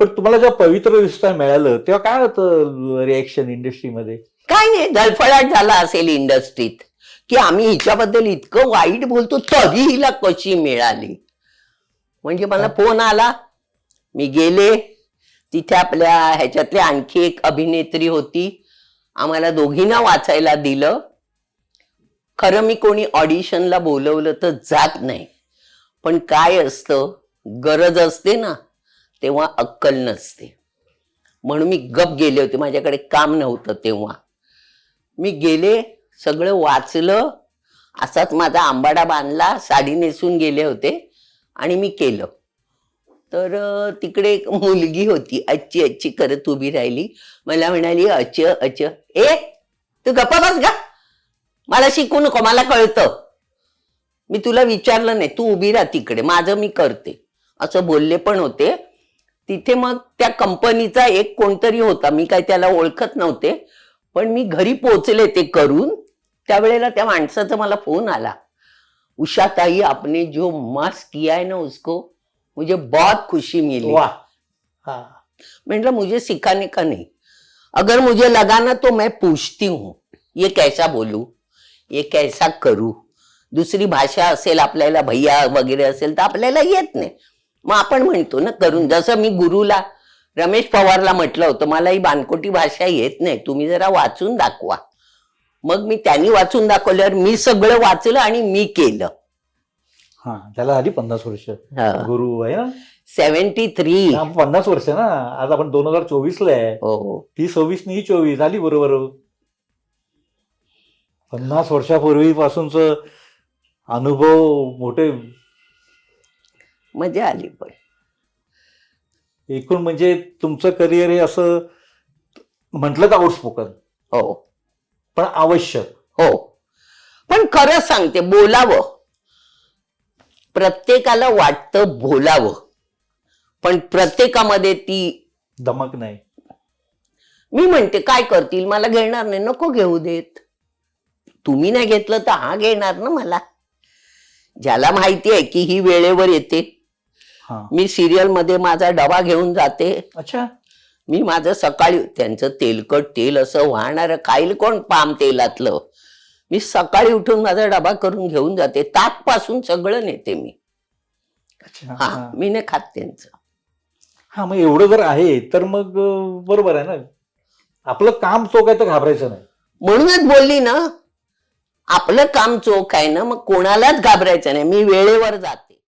पण तुम्हाला जेव्हा पवित्र विस्तार मिळालं तेव्हा काय होतं रिएक्शन इंडस्ट्रीमध्ये काय नाही धडफडाट झाला असेल इंडस्ट्रीत की आम्ही हिच्याबद्दल इतकं वाईट बोलतो तरी हिला कशी मिळाली? म्हणजे मला फोन आला. मी गेले. तिथे आपल्या ह्याच्यातली आणखी एक अभिनेत्री होती. आम्हाला दोघींना वाचायला दिलं. खरं मी कोणी ऑडिशनला बोलवलं तर जात नाही. पण काय असतं? गरज असते ना. तेव्हा अक्कल नसते. म्हणून मी गप गेले होते. माझ्याकडे काम नव्हतं तेव्हा. मी गेले सगळं वाचलं. असाच माझा आंबाडा बांधला साडी नेसून गेले होते आणि मी केलं. तर तिकडे एक मुलगी होती अच्छी अच्छी करत उभी राहिली. मला म्हणाली अच अच. ए तू गप्पा बस का मला शिकू नको मला कळतं. मी तुला विचारलं नाही तू उभी राहा तिकडे. माझं मी करते. असं बोलले पण होते. तिथे मग त्या कंपनीचा एक कोणतरी होता. मी काय त्याला ओळखत नव्हते. पण मी घरी पोचले ते करून त्यावेळेला त्या माणसाचा मला फोन आला. उषा ताई आपने जो मस्त किया है ना उसको मुझे बहुत खुशी मिली. हा. मतलब मुझे सिखाने का नहीं. अगर मुझे लगा ना तो मैं पूछती हूँ. ये कैसा बोलू? ये कैसा करू? दुसरी भाषा असेल आपल्याला भैया वगैरे असेल तर आपल्याला येत नाही. मग आपण म्हणतो ना करून जसं मी गुरुला रमेश पवारला म्हटलं होतं मला ही बानकोटी भाषा येत नाही तुम्ही जरा वाचून दाखवा. मग मी त्यांनी वाचून दाखवल्यावर मी सगळं वाचलं आणि मी केलं. हा त्याला आधी पन्नास वर्ष. गुरु आहे ना? Seventy three. हा, पन्नास वर्ष ना? आज आपण दोन हजार चोवीस ला आहे. हो. ती सव्वीस नाही चोवीस झाली बरोबर. पन्नास वर्षापूर्वीपासूनच अनुभव मोठे मजा आली पण. एकूण म्हणजे तुमचं करिअर हे असं म्हटलं तर आउटस्पोकन हो. पण आवश्यक. हो. पण खरं सांगते बोलावं. प्रत्येकाला वाटतं बोलावं. पण प्रत्येकामध्ये ती दमक नाही. मी म्हणते काय करतील? मला घेणार नाही. नको घेऊ देत. तुम्ही नाही घेतलं तर हा घेणार ना मला. ज्याला माहिती आहे की ही वेळेवर येते. मी सिरियलमध्ये माझा डबा घेऊन जाते. अच्छा. मी माझं सकाळी त्यांचं तेलकट तेल असं वाहणार खाईल कोण पाम तेलातलं? मी सकाळी उठून माझा डबा करून घेऊन जाते. ताकपासून सगळं नेते मी. अच्छा हा. मी नाही खात त्यांचं. हा मग एवढं जर आहे तर मग बरोबर आहे ना? आपलं काम चोख आहे तर घाबरायचं नाही. म्हणूनच बोलली ना आपलं काम चोख आहे ना मग कोणालाच घाबरायचं नाही. मी वेळेवर जाते.